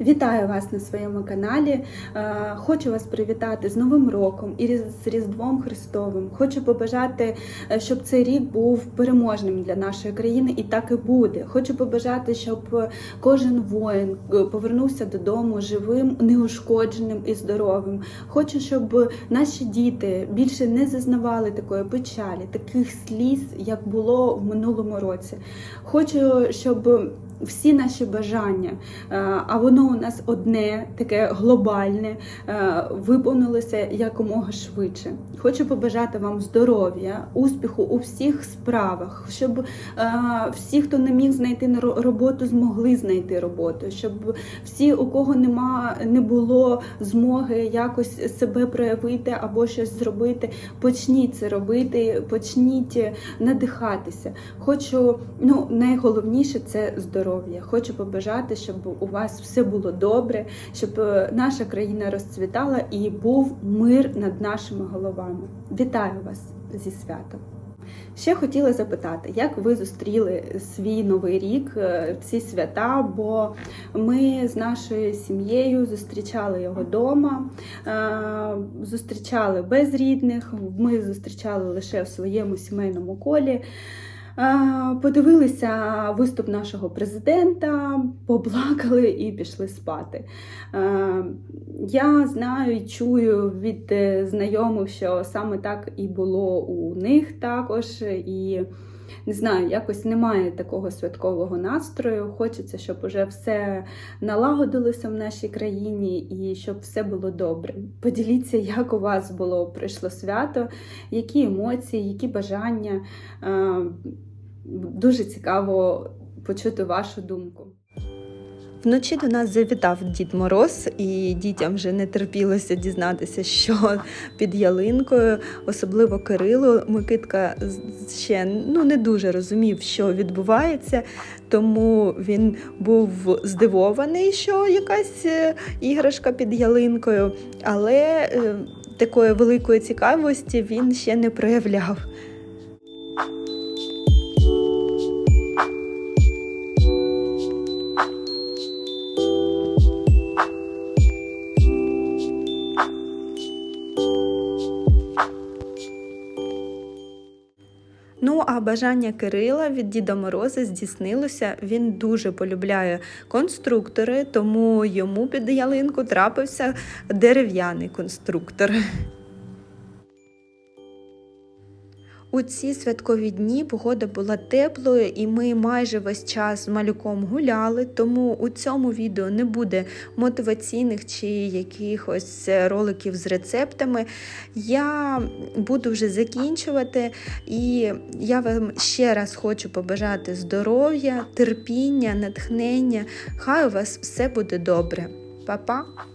Вітаю вас на своєму каналі. Е, Хочу вас привітати з Новим роком і з Різдвом Христовим. Хочу побажати, е, щоб цей рік був переможним для нашої країни, і так і буде. Хочу побажати, щоб е, кожен воїн повернувся додому живим, неушкодженим і здоровим. Хочу, щоб наші діти більше не зазнавали такої печалі, таких сліз, як було в минулому році. Хочу, щоб всі наші бажання, а воно у нас одне, таке глобальне, е, виповнилося якомога швидше. Хочу побажати вам здоров'я, успіху у всіх справах, щоб е, всі, хто не міг знайти роботу, змогли знайти роботу, щоб всі, у кого нема, не було змоги якось себе проявити або щось зробити, почніть це робити, почніть надихатися. Хочу, ну найголовніше це здоров'я. Хочу побажати, щоб у вас все було добре, щоб е, наша країна розцвітала і був мир над нашими головами. Вітаю вас зі святом! Ще хотіла запитати, як ви зустріли свій новий рік, е, ці свята? Бо ми з нашою сім'єю зустрічали його вдома, е, зустрічали без рідних. Ми зустрічали лише в своєму сімейному колі. Подивилися виступ нашого президента, поплакали і пішли спати. Я знаю і чую від е, знайомих, що саме так і було у них також. І не знаю, якось немає такого святкового настрою. Хочеться, щоб уже все налагодилося в нашій країні і щоб все було добре. Поділіться, як у вас було пройшло свято, які емоції, які бажання. Дуже цікаво почути вашу думку. Вночі до нас завітав Дід Мороз, і дітям вже не терпілося дізнатися, що під ялинкою, особливо Кирило. Микитка ще ну, не дуже розумів, що відбувається, тому він був здивований, що якась е, іграшка під ялинкою, але е, такої великої цікавості він ще не проявляв. А бажання Кирила від Діда Мороза здійснилося. Він дуже полюбляє конструктори, тому йому під ялинку трапився дерев'яний конструктор. У ці святкові дні погода була теплою, і ми майже весь час з малюком гуляли, тому у цьому відео не буде мотиваційних чи якихось роликів з рецептами. Я буду вже закінчувати, і я вам ще раз хочу побажати здоров'я, терпіння, натхнення. Хай у вас все буде добре. Па-па!